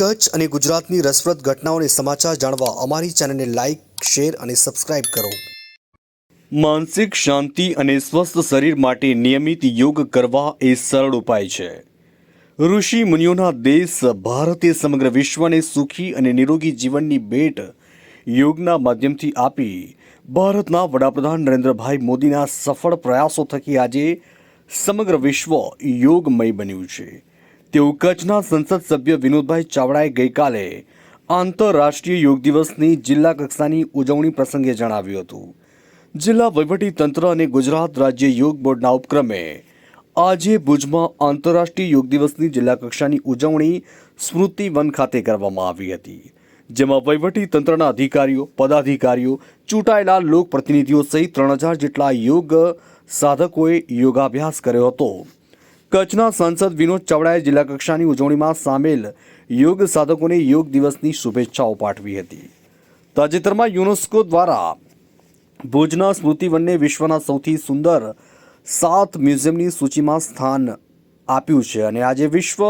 કચ્છ અને ગુજરાતની રસપ્રદ ઘટનાઓને સમાચાર જાણવા અમારી ચેનલને લાઇક શેર અને સબસ્ક્રાઇબ કરો. માનસિક શાંતિ અને સ્વસ્થ શરીર માટે નિયમિત યોગ કરવા એ સરળ ઉપાય છે. ઋષિ મુનિઓના દેશ ભારતે સમગ્ર વિશ્વને સુખી અને નિરોગી જીવનની ભેટ યોગના માધ્યમથી આપી ભારતના વડાપ્રધાન નરેન્દ્રભાઈ મોદીના સફળ પ્રયાસો થકી આજે સમગ્ર વિશ્વ યોગમય બન્યું છે. તેવું કચ્છના સંસદ સભ્ય વિનોદભાઈ ચાવડાએ ગઈકાલે આંતરરાષ્ટ્રીય યોગ દિવસની જિલ્લા કક્ષાની ઉજવણી પ્રસંગે જણાવ્યું હતું. જિલ્લા તંત્ર અને ગુજરાત રાજ્ય યોગ બોર્ડના ઉપક્રમે આજે ભુજમાં આંતરરાષ્ટ્રીય યોગ દિવસની જિલ્લા કક્ષાની ઉજવણી સ્મૃતિ વન ખાતે કરવામાં આવી હતી, જેમાં તંત્રના અધિકારીઓ, પદાધિકારીઓ, ચૂંટાયેલા લોકપ્રતિનિધિઓ સહિત ત્રણ હજાર જેટલા યોગ સાધકોએ યોગાભ્યાસ કર્યો હતો. કચ્છના સાંસદ વિનોદ ચાવડાએ જિલ્લા કક્ષાની ઉજવણીમાં સામેલ યોગ સાધકોને યોગ દિવસની શુભેચ્છાઓ પાઠવી હતી. તાજેતરમાં યુનેસ્કો દ્વારા ભુજના સ્મૃતિવનને વિશ્વના સૌથી સુંદર સાત મ્યુઝિયમની સૂચિમાં સ્થાન આપ્યું છે અને આજે વિશ્વ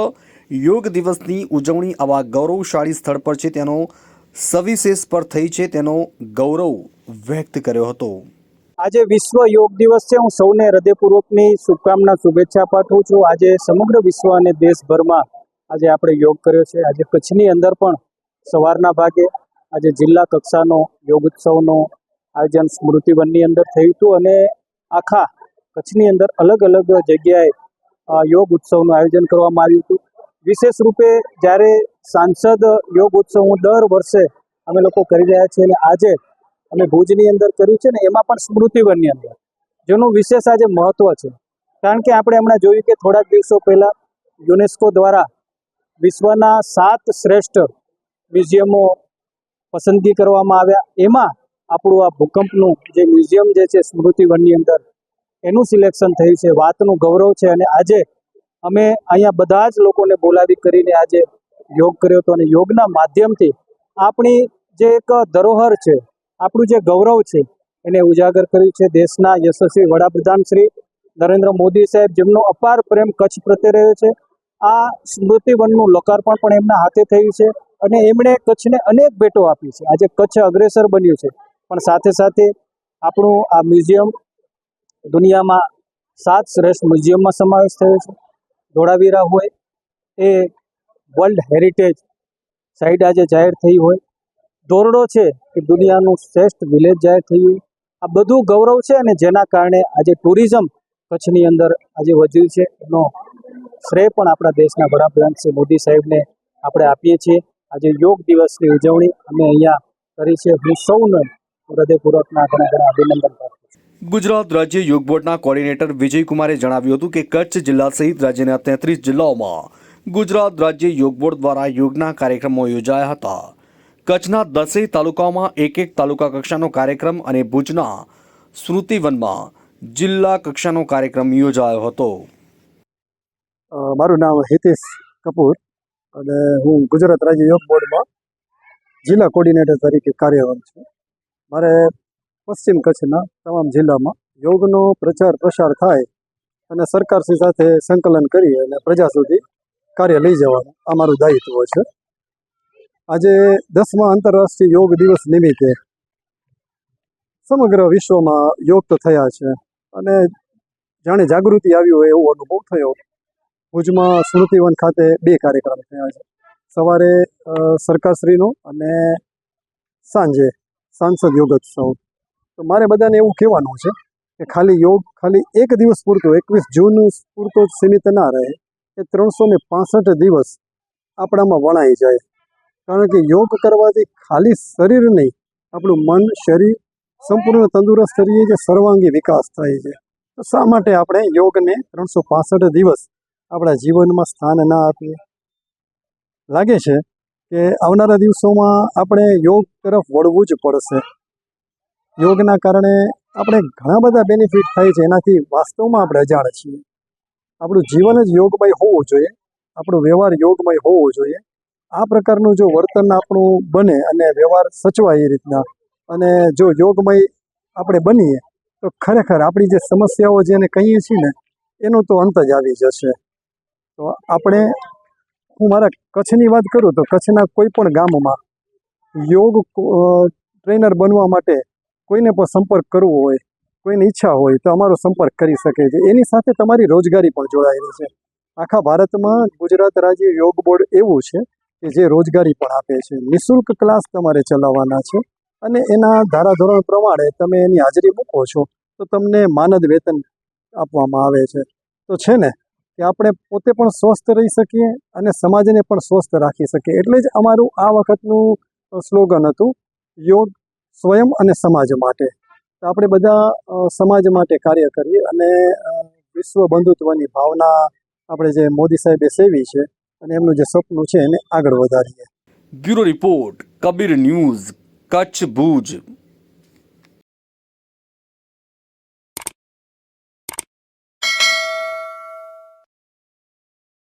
યોગ દિવસની ઉજવણી આવા ગૌરવશાળી સ્થળ પર છે. તેનો સવિશેષ પર થઈ છે. તેનો ગૌરવ વ્યક્ત કર્યો હતો. આજે વિશ્વ યોગ દિવસ છે. હું સૌને હૃદયપૂર્વકની શુભકામના, શુભેચ્છા પાઠવું છું. આજે સમગ્ર વિશ્વ અને દેશભરમાં આજે આપણે યોગ કર્યો છે. આજે કચ્છની અંદર પણ સવારના ભાગે આજે જિલ્લા કક્ષાનો યોગ ઉત્સવનો આયોજન સ્મૃતિવનની અંદર થયું હતું અને આખા કચ્છની અંદર અલગ અલગ જગ્યાએ યોગ ઉત્સવનું આયોજન કરવામાં આવ્યું હતું. વિશેષ રૂપે જ્યારે સાંસદ યોગ ઉત્સવ હું દર વર્ષે અમે લોકો કરી રહ્યા છીએ અને આજે અમે ભુજની અંદર કર્યું છે ને, એમાં પણ સ્મૃતિવનની અંદર. જેનું વિશેષ આજે મહત્વ છે. કારણ કે આપણે હમણાં જોયું કે થોડાક દિવસો પહેલાં યુનેસ્કો દ્વારા વિશ્વના સાત શ્રેષ્ઠ મ્યુઝિયમો પસંદગી કરવામાં આવ્યા. એમાં આપણું આ ભૂકંપનું જે મ્યુઝિયમ જે છે સ્મૃતિવનની અંદર, એનું સિલેક્શન થયું છે. વાતનું ગૌરવ છે અને આજે અમે અહીંયા બધા જ લોકોને બોલાવી કરીને આજે યોગ કર્યો હતો અને યોગના માધ્યમથી આપણી જે એક ધરોહર છે આપણું જે ગૌરવ છે, એને ઉજાગર કર્યું છે દેશના યશસ્વી વડાપ્રધાન શ્રી નરેન્દ્ર મોદી સાહેબ, જેમનો અપાર પ્રેમ કચ્છ પ્રત્યે રહ્યો છે. આ સ્મૃતિવનનું લોકાર્પણ પણ એમના હાથે થયું છે અને એમણે કચ્છને અનેક ભેટો આપી છે. આજે કચ્છ અગ્રેસર બન્યું છે. પણ સાથે સાથે આપણું આ મ્યુઝિયમ દુનિયામાં સાત શ્રેષ્ઠ મ્યુઝિયમમાં સમાવેશ થયો છે. ધોળાવીરા હોય એ વર્લ્ડ હેરિટેજ સાઇટ આજે જાહેર થઈ હોય. ધોરડો છે કે દુનિયાનું શ્રેષ્ઠ વિલેજ જાહેર થયું. આ બધું ગૌરવ છે અને જેના કારણે આજે ટુરિઝમ કચ્છની અંદર આજે વધ્યું છે. એનો શ્રેય પણ આપણા દેશના વડાપ્રધાન શ્રી મોદી સાહેબને આપણે આપીએ છીએ. આજે યોગ દિવસની ઉજવણી અમે અહીંયા કરી છે. હું સૌને હૃદયપૂર્વકના ઘણા ઘણા અભિનંદન ગુજરાત રાજ્ય યોગ બોર્ડના કોર્ડિનેટર વિજયકુમારે જણાવ્યું હતું કે કચ્છ જિલ્લા સહિત રાજ્યના તેત્રીસ જિલ્લાઓમાં ગુજરાત રાજ્ય યોગ બોર્ડ દ્વારા યોગના કાર્યક્રમો યોજાયા હતા. કચ્છના દસેય તાલુકાઓમાં એક એક તાલુકા કક્ષાનો કાર્યક્રમ અને ભુજના સ્મૃતિવનમાં જિલ્લા કક્ષાનો કાર્યક્રમ યોજાયો હતો. મારું નામ હિતેશ કપૂર અને હું ગુજરાત રાજ્ય યોગ બોર્ડમાં જિલ્લા કોર્ડિનેટર તરીકે કાર્યરત છું. મારે પશ્ચિમ કચ્છના તમામ જિલ્લામાં યોગનો પ્રચાર પ્રસાર થાય અને સરકારશ્રી સાથે સંકલન કરી અને પ્રજા સુધી કાર્ય લઈ જવાનું આ મારું દાયિત્વ છે. આજે દસમા આંતરરાષ્ટ્રીય યોગ દિવસ નિમિત્તે સમગ્ર વિશ્વમાં યોગ તો થયા છે. અને જાણે જાગૃતિ આવી હોય એવો અનુભવ થયો. ભુજમાં સ્મૃતિવન ખાતે બે કાર્યક્રમ થયા છે. સવારે સરકારશ્રીનો અને સાંજે સાંસદ યોગોત્સવ. તો મારે બધાને એવું કહેવાનું છે કે ખાલી યોગ, ખાલી એક દિવસ પૂરતો, એકવીસ જૂન પૂરતો જ સીમિત ના રહે. એ ત્રણસો ને દિવસ આપણામાં વણાઈ જાય. કારણ કે યોગ કરવાથી ખાલી શરીર નહીં, આપણું મન, શરીર સંપૂર્ણ તંદુરસ્ત રહીએ છીએ સર્વાંગી વિકાસ થાય છે. તો શા માટે આપણે યોગને ત્રણસો દિવસ આપણા જીવનમાં સ્થાન ના આપીએ? લાગે છે કે આવનારા દિવસોમાં આપણે યોગ તરફ વળવું જ પડશે. યોગના કારણે આપણે ઘણા બધા બેનિફિટ થાય છે, એનાથી વાસ્તવમાં આપણે અજાણ છીએ. આપણું જીવન જ યોગમય હોવું જોઈએ. આપણો વ્યવહાર યોગમય હોવો જોઈએ. આ પ્રકારનું જો વર્તન આપણું બને અને વ્યવહાર સચવાય એ રીતના, અને જો યોગમય આપણે બનીએ, તો ખરેખર આપણી જે સમસ્યાઓ જેને કહીએ છીએ ને, એનો તો અંત જ આવી જશે. તો આપણે, હું મારા કચ્છની વાત કરું તો કચ્છના કોઈ પણ ગામમાં યોગ ટ્રેનર બનવા માટે કોઈને પણ સંપર્ક કરવો હોય, કોઈની ઈચ્છા હોય તો અમારો સંપર્ક કરી શકે છે. એની સાથે તમારી રોજગારી પણ જોડાયેલી છે. આખા ભારતમાં ગુજરાત રાજ્ય યોગ બોર્ડ એવું છે કે જે રોજગારી પણ આપે છે. નિઃશુલ્ક ક્લાસ તમારે ચલાવવાના છે અને એના ધારાધોરણ પ્રમાણે તમે એની હાજરી મૂકો છો, તો તમને માનદ વેતન આપવામાં આવે છે. તો છે ને, કે આપણે પોતે પણ સ્વસ્થ રહી શકીએ અને સમાજને પણ સ્વસ્થ રાખી શકીએ. એટલે જ અમારું આ વખતનું સ્લોગન હતું, યોગ સ્વયં અને સમાજ માટે. તો આપણે બધા સમાજ માટે કાર્ય કરીએ અને વિશ્વ બંધુત્વની ભાવના આપણે જે મોદી સાહેબે સેવી છે અને એમનું જે સપનું છે એને આગળ વધારીએ. Bureau report Kabir news Kutch Bhuj.